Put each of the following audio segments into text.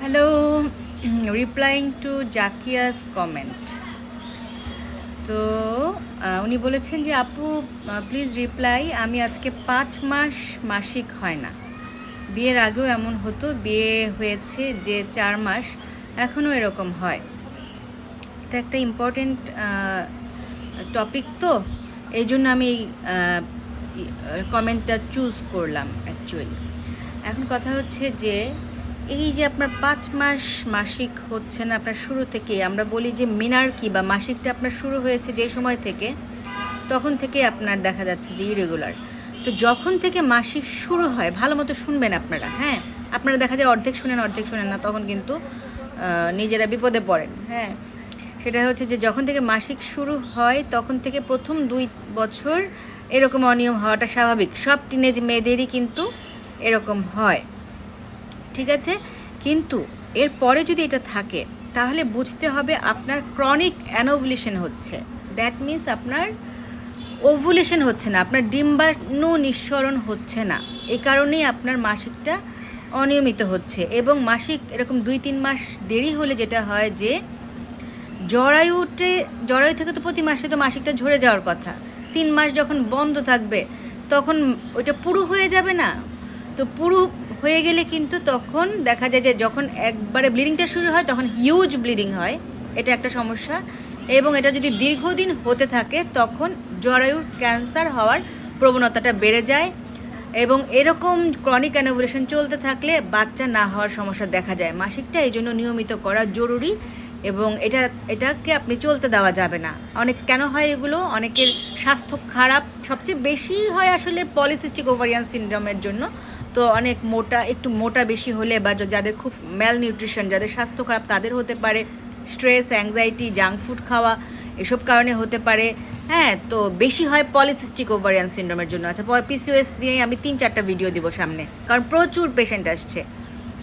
Hello replying to Zakia's comment তো উনি বলেছেন যে, আপু প্লিজ রিপ্লাই আমি আজকে পাঁচ মাস মাসিক হয় না। বিয়ের আগেও এমন হতো, বিয়ে হয়েছে যে চার মাস এখনও এরকম হয়। এটা একটা ইম্পর্টেন্ট টপিক তো, এই জন্য আমি কমেন্টটা চুজ করলাম অ্যাকচুয়ালি এখন কথা হচ্ছে যে এই যে আপনার পাঁচ মাস মাসিক হচ্ছে না আপনার শুরু থেকে, আমরা বলি যে মিনারকি বা মাসিকটা আপনার শুরু হয়েছে যে সময় থেকে, তখন থেকে আপনার দেখা যাচ্ছে যে ইরেগুলার তো যখন থেকে মাসিক শুরু হয়, ভালো মতো শুনবেন আপনারা হ্যাঁ? আপনারা দেখা যায় অর্ধেক শুনেন অর্ধেক শুনেন না, তখন কিন্তু নিজেরা বিপদে পড়েন হ্যাঁ? সেটা হচ্ছে যে যখন থেকে মাসিক শুরু হয়, তখন থেকে প্রথম দুই বছর এরকম অনিয়ম হওয়াটা স্বাভাবিক। সব টিনেজ মেয়েদেরই কিন্তু এরকম হয়। ঠিক আছে? কিন্তু এর পরে যদি এটা থাকে, তাহলে বুঝতে হবে আপনার ক্রনিক অ্যানোভুলেশন হচ্ছে। দ্যাট মিন্স আপনার ওভুলেশন হচ্ছে না, আপনার ডিম্বাণু নিঃসরণ হচ্ছে না। এই কারণেই আপনার মাসিকটা অনিয়মিত হচ্ছে এবং মাসিক এরকম দুই তিন মাস দেরি হলে যেটা হয় যে জরায়ুতে জরায়ু থেকে তো প্রতি মাসে তো মাসিকটা ঝরে যাওয়ার কথা। তিন মাস যখন বন্ধ থাকবে, তখন ওইটা পুরু হয়ে যাবে না। তো পুরো হয়ে গেলে কিন্তু তখন দেখা যায় যে যখন একবারে ব্লিডিংটা শুরু হয়, তখন হিউজ ব্লিডিং হয়। এটা একটা সমস্যা। এবং এটা যদি দীর্ঘদিন হতে থাকে, তখন জরায়ুর ক্যান্সার হওয়ার প্রবণতাটা বেড়ে যায়। এবং এরকম ক্রনিক অ্যানোভুলেশন চলতে থাকলে বাচ্চা না হওয়ার সমস্যা দেখা যায়। মাসিকটা এই জন্য নিয়মিত করা জরুরি এবং এটা, এটাকে আপনি চলতে দেওয়া যাবে না। অনেক কেন হয় এগুলো? অনেকের স্বাস্থ্য খারাপ। সবচেয়ে বেশি হয় আসলে পলিসিস্টিক ওভারিয়ান সিনড্রোমের জন্য। তো অনেক মোটা, একটু মোটা বেশি হলে বা যাদের খুব ম্যাল নিউট্রিশন যাদের স্বাস্থ্য খারাপ, তাদের হতে পারে স্ট্রেস অ্যাংজাইটি জাঙ্ক ফুড খাওয়া, এসব কারণে হতে পারে। হ্যাঁ তো বেশি হয় পলিসিস্টিক ওভারিয়ান সিনড্রোমের জন্য। আচ্ছা পিসিওএস নিয়ে আমি তিন চারটা ভিডিও দিব সামনে, কারণ প্রচুর পেশেন্ট আসছে।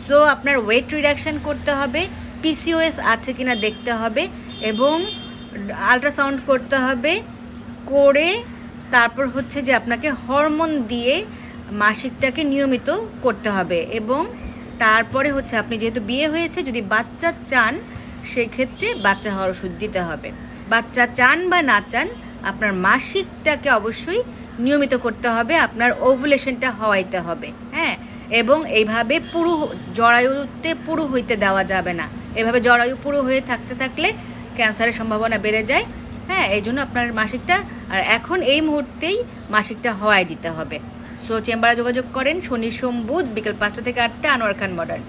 সো আপনার ওয়েট রিডাকশন করতে হবে পিসিওএস আছে কিনা দেখতে হবে এবং আলট্রাসাউন্ড করতে হবে, করে তারপর হচ্ছে যে আপনাকে হরমোন দিয়ে মাসিকটাকে নিয়মিত করতে হবে এবং তারপরে হচ্ছে আপনি যেহেতু বিয়ে হয়েছে, যদি বাচ্চা চান, সেক্ষেত্রে বাচ্চা হওয়ার ওষুধ দিতে হবে। বাচ্চা চান বা না চান, আপনার মাসিকটাকে অবশ্যই নিয়মিত করতে হবে, আপনার ওভুলেশনটা হওয়াইতে হবে হ্যাঁ? এবং এইভাবে পুরু জরায়ুতে পুরু হইতে দেওয়া যাবে না। এভাবে জরায়ু পুরু হয়ে থাকতে থাকলে ক্যান্সারের সম্ভাবনা বেড়ে যায় হ্যাঁ? এই জন্য আপনার মাসিকটা, আর এখন এই মুহূর্তেই মাসিকটা হওয়াই দিতে হবে। সো চেম্বারে যোগাযোগ করেন শনি সোম বুধ বিকেল পাঁচটা থেকে আটটা আনোয়ার খান মডার্ন